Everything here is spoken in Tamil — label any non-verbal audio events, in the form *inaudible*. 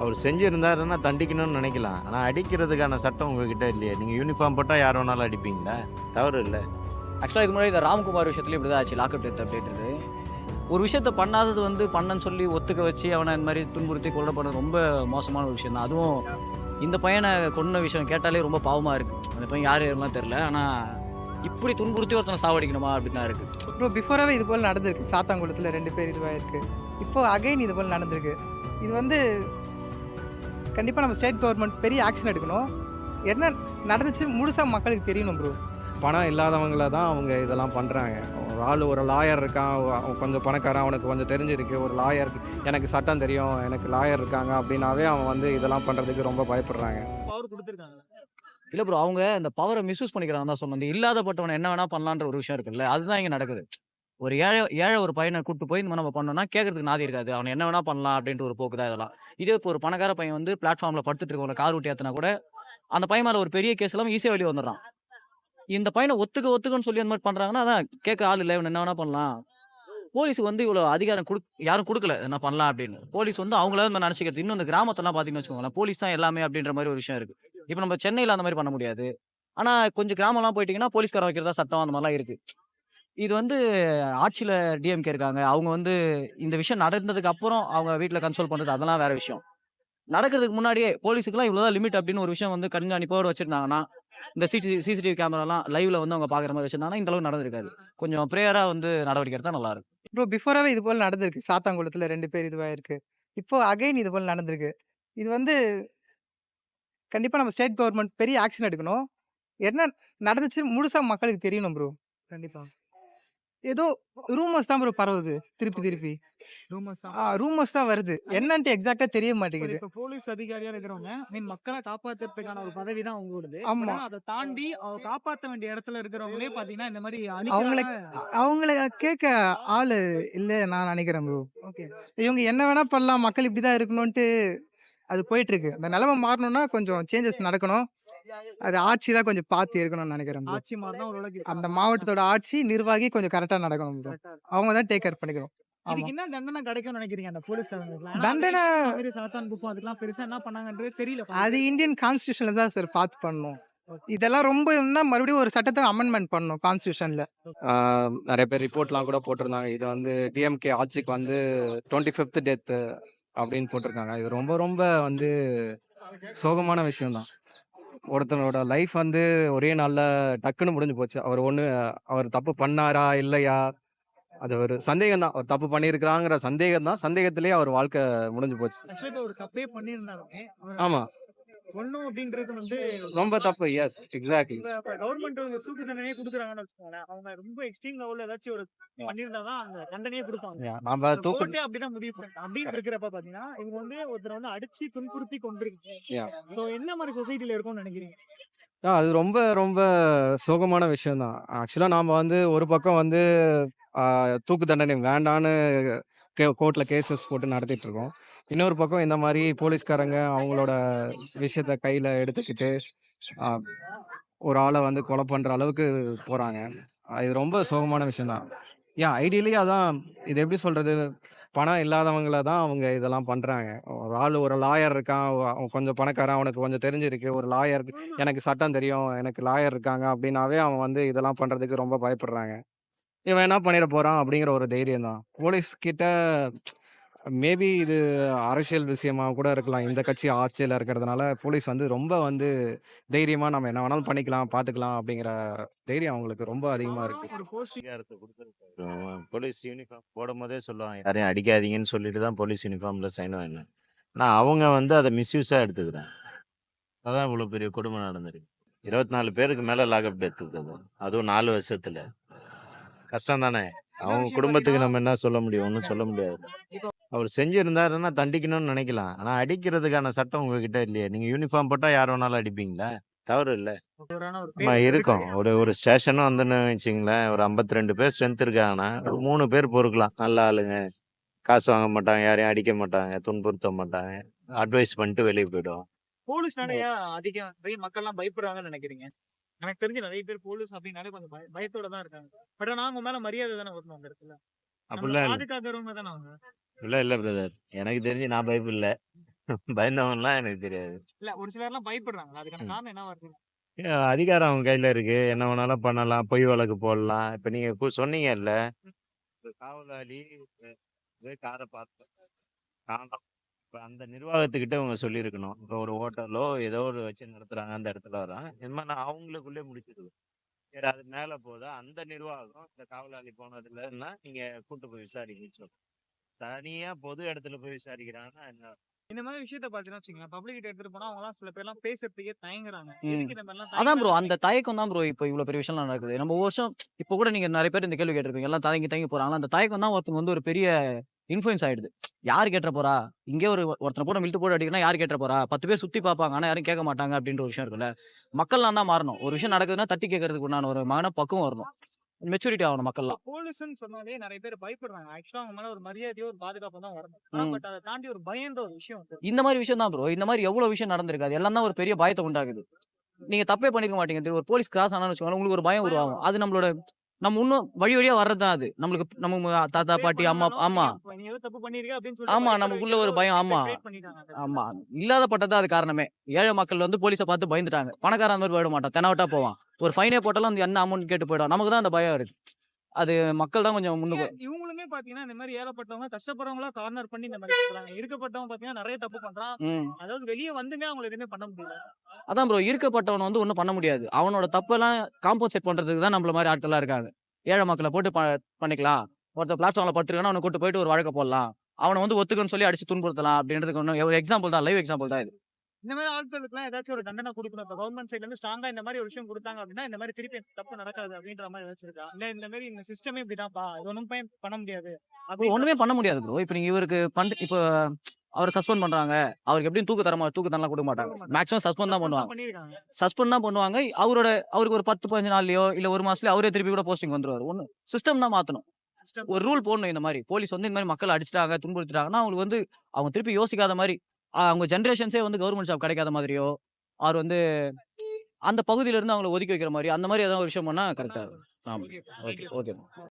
அவர் செஞ்சிருந்தாருன்னா தண்டிக்கணும்னு நினைக்கலாம். ஆனால் அடிக்கிறதுக்கான சட்டம் உங்ககிட்ட இல்லையே. நீங்கள் யூனிஃபார்ம் போட்டால் யார் வேணாலும் அடிப்பீங்களா? தவறு இல்லை. ஆக்சுவலாக இது முன்னாடி இந்த ராம்குமார் விஷயத்துலையும் இப்படி தான் ஆச்சு. லாக்அப் டெத் அப்படின்றது ஒரு விஷயத்த பண்ணாதது வந்து பண்ணன்னு சொல்லி ஒத்துக்க வச்சு அவனை இந்த மாதிரி துன்புறுத்தி கொல்லப்படுறது ரொம்ப மோசமான ஒரு விஷயம் தான் அதுவும் இந்த பையனை கொன்ன விஷயம் கேட்டாலே ரொம்ப பாவமாக இருக்குது அந்த பையன் யார் யாருலாம் தெரில ஆனால் இப்படி துன்புறுத்தி ஒருத்தனை சாவடிக்கணுமா அப்படின்னு தான் இருக்குது ப்ரோ பிஃபோராகவே இது போல் நடந்திருக்கு. சாத்தாங்குளத்தில் ரெண்டு பேர் இதுவாயிருக்கு இப்போ அகைன் இது போல் நடந்திருக்கு. இது வந்து கண்டிப்பாக நம்ம ஸ்டேட் கவர்மெண்ட் பெரிய ஆக்ஷன் எடுக்கணும். என்ன நடந்துச்சு முழுசாக மக்களுக்கு தெரியணும் ப்ரோ பணம் இல்லாதவங்கள தான் அவங்க இதெல்லாம் பண்ணுறாங்க ஒரு ஆள் ஒரு லாயர் இருக்கான் கொஞ்சம் பணக்காரன் அவனுக்கு கொஞ்சம் தெரிஞ்சிருக்கு. ஒரு லாயர் எனக்கு சட்டம் தெரியும் எனக்கு லாயர் இருக்காங்க அப்படின்னாவே அவன் வந்து இதெல்லாம் பண்ணுறதுக்கு ரொம்ப பயப்படுறாங்க. பவர் கொடுத்துருக்காங்க இல்லை ப்ரோ அவங்க இந்த பவரை மிஸ்யூஸ் பண்ணிக்கிறாங்க தான் சொன்னது இல்லாதப்பட்டவனை என்ன வேணா பண்ணலான்ற ஒரு விஷயம் இருக்குல்ல அதுதான் இங்கே நடக்குது. ஒரு ஏழை ஏழை ஒரு பையனை கூட்டு போய் இந்த மாதிரி நம்ம பண்ணோம்னா கேட்கறதுக்கு நாதி இருக்காது. அவன் என்ன வேணா பண்ணலாம் அப்படின்ட்டு ஒரு போக்கு தான் இதெல்லாம். இதே இப்போ ஒரு பணக்கார பையன் வந்து பிளாட்ஃபார்மில் படுத்துட்டு இருக்கவங்க கார் ஊட்டி ஏற்றினா கூட அந்த பையன் மேலே ஒரு பெரிய கேஸ் எல்லாம் ஈஸியாக வெளியே வந்துடுறான். இந்த பையனை ஒத்துக்க ஒத்துக்கன்னு சொல்லி அந்த மாதிரி பண்ணுறாங்கன்னா அதான் கேட்க ஆள் இல்லை. இவன் என்ன வேணா பண்ணலாம். போலீஸுக்கு வந்து இவ்வளோ அதிகாரம் கொடு யாரும் கொடுக்கல. என்ன பண்ணலாம் அப்படின்னு. போலீஸ் வந்து அவங்கள மாதிரி நினச்சிக்கிறது. இன்னும் இந்த கிராமத்தெல்லாம் பார்த்தீங்கன்னு வச்சுக்கோங்களேன். போலீஸ் தான் எல்லாமே அப்படின்ற மாதிரி ஒரு விஷயம் இருக்குது இப்போ நம்ம சென்னையில் அந்த மாதிரி பண்ண முடியாது. ஆனால் கொஞ்சம் கிராமம்லாம் போயிட்டீங்கன்னா போலீஸ்கார வைக்கிறதா சட்டம் அந்த மாதிரிலாம் இருக்குது இது வந்து ஆட்சியில் டிஎம்கே இருக்காங்க. அவங்க வந்து இந்த விஷயம் நடந்ததுக்கு அப்புறம் அவங்க வீட்டில் கன்சோல் பண்ணுறது அதெல்லாம் வேற விஷயம். நடக்கிறதுக்கு முன்னாடியே போலீஸுக்குலாம் இவ்வளோதான் லிமிட் அப்படின்னு ஒரு விஷயம் வந்து கண்காணிப்போடு வச்சிருந்தாங்கன்னா இந்த சிசி சிசிடிவி கேமராலாம் லைவ்ல வந்து அவங்க பார்க்குற மாதிரி வச்சிருந்தாங்கன்னா இந்த அளவு நடந்திருக்காது. கொஞ்சம் ப்ரேயராக வந்து நடவடிக்கை தான் நல்லா இருக்கும். பிஃபோராகவே இது போல் நடந்திருக்கு. சாத்தாங்குளத்தில் ரெண்டு பேர் இதுவாயிருக்கு. இப்போ அகைன் இது போல் நடந்திருக்கு. இது வந்து கண்டிப்பாக நம்ம ஸ்டேட் கவர்மெண்ட் பெரிய ஆக்ஷன் எடுக்கணும். என்ன நடந்துச்சு முழுசாக மக்களுக்கு தெரியணும் ப்ரோ கண்டிப்பாக ஏதோ ரூமர்ஸ் தான் ப்ரோ பரவுது. திருப்பி திருப்பி. ரூமர்ஸ் தான். வருது. என்னன்ட்டு எக்ஸாக்டாக தெரிய மாட்டேங்குது. இப்ப போலீஸ் அதிகாரியா இருக்கிறவங்க மீன் மக்களை காப்பாத்துறதுக்கான ஒரு பதவி தான் அவங்களோடது ஆமா. அதை தாண்டி அவங்க காப்பாத்த வேண்டிய இடத்துல இருக்கிறவங்களே பாத்தீங்கன்னா இந்த மாதிரி அவங்கள அவங்கள கேட்க ஆள் இல்லை நான் நினைக்கிறேன் ப்ரோ ஓகே இவங்க என்ன வேணா பண்ணலாம். மக்கள் இப்படி தான் இருக்கணும்ன்ட்டு அது போயிட்டு இருக்கு அந்த நிலைமை மாறணும்னா கொஞ்சம் சேஞ்சஸ் நடக்கணும். அது ஆட்சி தான் கொஞ்சம் பார்த்து இருக்கணும்னு நினைக்கிறேன். ஆட்சி அந்த மாவட்டத்தோட ஆட்சி நிர்வாகி கொஞ்சம் கரெக்டாக நடக்கணும் bro. அவங்க தான் டேக் கேர் பண்ணிக்கணும். இதுக்கு என்ன தண்டனை கிடைக்கும்னு நினைக்கிறீங்க அந்த போலீஸ் தண்டனை சாத்தான் குப்பம் அதுக்கெல்லாம் பெருசா என்ன பண்ணாங்கன்றது தெரியல அது இந்தியன் கான்ஸ்டியூஷன்ல தான் சார் பார்த்து பண்ணணும். இதெல்லாம் ரொம்ப என்ன மறுபடியும் ஒரு சட்டத்தை அமெண்ட்மெண்ட் பண்ணணும் கான்ஸ்டியூஷன்ல ஆஹ் நிறைய பேர் ரிப்போர்ட்லாம் கூட போட்டிருந்தாங்க. இது வந்து டிஎம்கே ஆட்சிக்கு வந்து டுவெண்ட்டி ஃபிஃப்த் டெத்து அப்படின்னு போட்டிருக்காங்க. இது ரொம்ப ரொம்ப வந்து சோகமான விஷயம்தான். ஒருத்தனோட லைஃப் வந்து ஒரே நாள்ல டக்குன்னு முடிஞ்சு போச்சு. அவர் ஒன்று அவர் தப்பு பண்ணாரா இல்லையா? அது ஒரு சந்தேகம் தான் அவர் தப்பு பண்ணியிருக்கிறாங்கிற சந்தேகம் தான் சந்தேகத்திலேயே அவர் வாழ்க்கை முடிஞ்சு போச்சு. ஆக்சுவலி ஒரு தப்பே பண்ணியிருந்தாலுமே ஆமா. ஒண்ணும் அப்படின்றது வந்து ரொம்ப தப்பு. எஸ் எக்ஸாக்ட்லி கவர்மெண்ட் தூக்கு தண்டனையே கொடுக்குறாங்கன்னு வச்சுக்கோங்களேன். அவங்க ரொம்ப எக்ஸ்ட்ரீம் லெவல்ல ஏதாச்சும் ஒரு பண்ணியிருந்தாதான் அந்த தண்டனையே கொடுப்பாங்க. நம்ம தூக்கு அப்படிதான் முடிவு பண்ணு அப்படின்னு இருக்கிறப்ப பாத்தீங்கன்னா இவங்க வந்து ஒருத்தர் வந்து அடிச்சு துன்புறுத்தி கொண்டிருக்கு. சோ என்ன மாதிரி சொசைட்டில இருக்கும்னு நினைக்கிறீங்க? அது ரொம்ப ரொம்ப சோகமான விஷயம்தான். ஆக்சுவலாக நாம் வந்து ஒரு பக்கம் வந்து தூக்கு தண்டனை வேண்டான்னு கோர்ட்டில் கேசஸ் போட்டு நடத்திட்டு இருக்கோம் இன்னொரு பக்கம் இந்த மாதிரி போலீஸ்காரங்க அவங்களோட விஷயத்த கையில் எடுத்துக்கிட்டு ஒரு ஆளை வந்து கொலை பண்ணுற அளவுக்கு போகிறாங்க இது ரொம்ப சோகமான விஷயம்தான். ஏன் ஐடியலி அதான் இது எப்படி சொல்கிறது பணம் இல்லாதவங்கள தான் அவங்க இதெல்லாம் பண்ணுறாங்க ஒரு ஆள் ஒரு லாயர் இருக்கான் அவன் கொஞ்சம் பணக்காரன் அவனுக்கு கொஞ்சம் தெரிஞ்சிருக்கு ஒரு லாயர் எனக்கு சட்டம் தெரியும் எனக்கு லாயர் இருக்காங்க அப்படின்னாவே அவன் வந்து இதெல்லாம் பண்றதுக்கு ரொம்ப பயப்படுறாங்க. இவன் என்ன பண்ணிட போறான் அப்படிங்கிற ஒரு தைரியம் தான். போலீஸ் கிட்ட மேபி இது அரசியல் விஷயமா கூட இருக்கலாம். இந்த கட்சி ஆட்சியில் இருக்கிறதுனால போலீஸ் வந்து ரொம்ப வந்து தைரியமா நம்ம என்ன வேணாலும் பண்ணிக்கலாம் பார்த்துக்கலாம் அப்படிங்கிற தைரியம் அவங்களுக்கு ரொம்ப அதிகமா இருக்கு. போலீஸ் யூனிஃபார்ம் போடும் போதே சொல்லுவாங்க யாரையும் அடிக்காதீங்கன்னு சொல்லிட்டு தான் போலீஸ் யூனிஃபார்மில் சைன் வாங்கினேன். ஆனால் அவங்க வந்து அதை மிஸ்யூஸாக எடுத்துக்கிறாங்க அதான் இவ்வளோ பெரிய கொடுமை நடந்திருக்கு. இருபத்தி நாலு பேருக்கு மேலே லாக்அப் டெத் இருக்குது அதுவும் நாலு வருஷத்துல. கஷ்டம் தானே. அவங்க குடும்பத்துக்கு நம்ம என்ன சொல்ல முடியும்? ஒன்றும் சொல்ல முடியாது. அவர் செஞ்சிருந்தாருன்னா தண்டிக்கணும்னு நினைக்கலாம். ஆனால் அடிக்கிறதுக்கான சட்டம் உங்ககிட்ட இல்லையே. நீங்கள் யூனிஃபார்ம் போட்டால் யார் வேணாலும் அடிப்பீங்களா? தவறு இல்லை. ஆமா இருக்கும். ஒரு ஒரு ஸ்டேஷனும் வந்துன்னு வச்சுங்களேன். ஒரு 52 ரெண்டு பேர் ஸ்ட்ரென்த் இருக்காங்கன்னா ஒரு மூணு பேர் பொறுக்கலாம். நல்ல ஆளுங்க. காசு வாங்க மாட்டாங்க. யாரையும் அடிக்க மாட்டாங்க. துன்புறுத்த மாட்டாங்க. அட்வைஸ் பண்ணிட்டு வெளியே போயிடுவோம் போலீஸ் நிறைய அதிகம் நிறைய மக்கள் எல்லாம் பயப்படுறாங்கன்னு நினைக்கிறீங்க? எனக்கு தெரிஞ்சு நிறைய பேர் போலீஸ் அப்படின்னாலே கொஞ்சம் பய- பயத்தோட தான் இருக்காங்க. பட் ஆனா அவங்க மேல மரியாதை தானே வரணும் அந்த இடத்துல அப்படிலாம் பாதுகாக்கிறவங்க தானே அவங்க? இல்லை இல்லை பிரதர் எனக்கு தெரிஞ்சு நான் பயப்படல. *laughs* பயந்தவன்லாம் எனக்கு தெரியாது. இல்ல ஒரு சிலர்லாம் பயப்படுறாங்க அதுக்கான. காரணம் என்னவா இருக்கு? அதிகாரம் அவங்க கையில இருக்கு. என்ன வேணாலும் பண்ணலாம். பொய் வழக்கு போடலாம். இப்ப நீங்க கு- சொன்னீங்கல்ல ஒரு காவலாளி இதே காரை பார்த்து காணோம். இப்ப அந்த நிர்வாகத்துக்கிட்ட இவங்க சொல்லியிருக்கணும். இப்போ ஒரு ஹோட்டலோ ஏதோ ஒரு வச்சு நடத்துறாங்க அந்த இடத்துல வரான் இந்த மாதிரி நான் அவங்களுக்குள்ளே முடிச்சிருவேன் சரி அது மேல போதா அந்த நிர்வாகம் இந்த காவலாளி போனதுலன்னா நீங்க கூட்டு போய் விசாரிக்க சொல்லணும் தனியா பொது இடத்துல போய் விசாரிக்கிறாங்கன்னா என்ன? இந்த மாதிரி விஷயத்த பாத்தீங்கன்னா வச்சுக்கோங்களேன் பப்ளிக் கிட்ட எடுத்துட்டு போனா அவங்க சில பேர்லாம் பேசுறதுக்கே தயங்குறாங்க. அதான் ப்ரோ? அந்த தயக்கம் தான் ப்ரோ இப்போ இவ்வளோ பெரிய விஷயம்லாம் நடக்குது. நம்ம வருஷம் இப்போ கூட நீங்க நிறைய பேர் இந்த கேள்வி கேட்டிருப்பீங்க. எல்லாம் தயங்கி தயங்கி போறாங்க அந்த தயக்கம் தான் ஒருத்தங்க வந்து ஒரு பெரிய இன்ஃப்ளூயன்ஸ் ஆயிடுது. யார் கேட்ட போறா? இங்கே ஒரு ஒருத்தனை போட இழுத்து போட்டு அடிக்கணும் யார் கேட்ட போறா? பத்து பேர் சுத்தி பார்ப்பாங்க. ஆனா யாரும் கேட்க மாட்டாங்க அப்படின்ற ஒரு விஷயம் இருக்குல்ல மக்கள்லாம் தான் மாறணும். ஒரு விஷயம் நடக்குதுன்னா தட்டி கேட்கறதுக்கு உண்டான ஒரு மகன பக்குவம் வரணும். மெச்சூரிட்டி ஆகணும் மக்கள்லாம். போலீஸ்னு சொன்னாலே நிறைய பேர் பயப்படுறாங்க. ஆக்சுவலா அவங்க மேல ஒரு மரியாதையோ ஒரு பாதுகாப்பு தான் வரணும். பட் அதை தாண்டி ஒரு பயன்ற ஒரு விஷயம் இந்த மாதிரி விஷயம் தான் ப்ரோ இந்த மாதிரி எவ்வளவு விஷயம் நடந்திருக்கு அது எல்லாம் தான் ஒரு பெரிய பயத்தை உண்டாக்குது. நீங்க தப்பே பண்ணிருக்க மாட்டீங்க. ஒரு போலீஸ் கிராஸ் ஆனான்னு வச்சுக்கோங்க உங்களுக்கு ஒரு பயம் உருவாகும். அது நம்மளோட நம்ம இன்னும் வழி வழியா வர்றது தான் அது. நம்மளுக்கு நம்ம தாத்தா பாட்டி அம்மா ஆமா. ஆமா நமக்குள்ள ஒரு பயம் ஆமா. ஆமா. இல்லாத பட்டது அது காரணமே. ஏழை மக்கள் வந்து போலீஸை பார்த்து பயந்துட்டாங்க. பணக்காரன் அந்த மாதிரி போயிட மாட்டான். தெனவட்டா போவான். ஒரு ஃபைனே போட்டாலும் அந்த என்ன அமௌண்ட் கேட்டு போயிடும் நமக்கு தான் அந்த பயம் இருக்கு. அது மக்கள் தான் கொஞ்சம் முன்னுக்கு இவங்களுமே பாத்தீங்கன்னா இந்த மாதிரி ஏழப்பட்டவங்க கஷ்டப்படுறவங்களா கார்னர் பண்ணி இந்த மாதிரி சொல்றாங்க இருக்கப்பட்டவங்க பாத்தீங்கன்னா நிறைய தப்பு பண்றான். அதாவது வெளியே வந்துமே அவங்க எதுவுமே பண்ண முடியல. அதான் ப்ரோ இருக்கப்பட்டவன் வந்து ஒன்றும் பண்ண முடியாது. அவனோட தப்பெல்லாம் காம்பன்சேட் பண்றதுக்கு தான் நம்மள மாதிரி ஆட்கள்லாம் இருக்காங்க. ஏழை மக்களை போட்டு பண்ணிக்கலாம். ஒருத்தர் பிளாட்ஃபார்ம்ல படுத்துருக்கானா அவனை கூட்டு போயிட்டு ஒரு வழக்க போடலாம். அவனை வந்து ஒத்துக்கன்னு சொல்லி அடிச்சு துன்புறுத்தலாம் அப்படின்றதுக்கு ஒன்று ஒரு எக்ஸாம்பிள் தான் லைவ் எக்ஸாம்பிள் தான் இது. இந்த மாதிரி ஆட்களுக்குலாம் ஏதாச்சும் ஒரு தண்டனை கொடுக்கணும். இப்போ கவர்மெண்ட் சைட்ல இருந்து ஸ்ட்ராங்கா இந்த மாதிரி ஒரு விஷயம் கொடுத்தாங்க அப்படின்னா இந்த மாதிரி திருப்பி தப்பு நடக்காது அப்படின்ற மாதிரி வச்சிருக்கா இல்ல இந்த மாதிரி இந்த சிஸ்டமே இப்படிதான்ப்பா இது ஒன்றும் பண்ண முடியாது. ப்ரோ அப்படின்ற ஒண்ணுமே பண்ண முடியாது ப்ரோ இப்போ நீங்க இவருக்கு பண்ட் இப்போ அவர் சஸ்பெண்ட் பண்றாங்க. அவருக்கு எப்படியும் தூக்கு தரமா தூக்கு தரலாம் கொடுக்க மாட்டாங்க. மேக்ஸிமம் சஸ்பெண்ட் தான் பண்ணுவாங்க. சஸ்பெண்ட் தான் பண்ணுவாங்க. அவரோட அவருக்கு ஒரு பத்து பதினஞ்சு நாள்லயோ இல்ல ஒரு மாசத்துலயோ அவரே திருப்பி கூட போஸ்டிங் வந்துருவாரு. ஒண்ணு சிஸ்டம் தான் மாத்தணும். ஒரு ரூல் போடணும் இந்த மாதிரி. போலீஸ் வந்து இந்த மாதிரி மக்கள் அடிச்சிட்டாங்க துன்புறுத்திட்டாங்கன்னா அவங்களுக்கு வந்து அவங்க திருப்பி யோசிக்காத மாதிரி அவங்க ஜென்ரேஷன்ஸே வந்து கவர்மெண்ட் ஜாப் கிடைக்காத மாதிரியோ அவர் வந்து அந்த பகுதியில இருந்து அவங்களை ஒதுக்கி வைக்கிற மாதிரி அந்த மாதிரி ஏதாவது ஒரு விஷயம் பண்ணா கரெக்டா ஆமா. Okay, okay. ஓகே.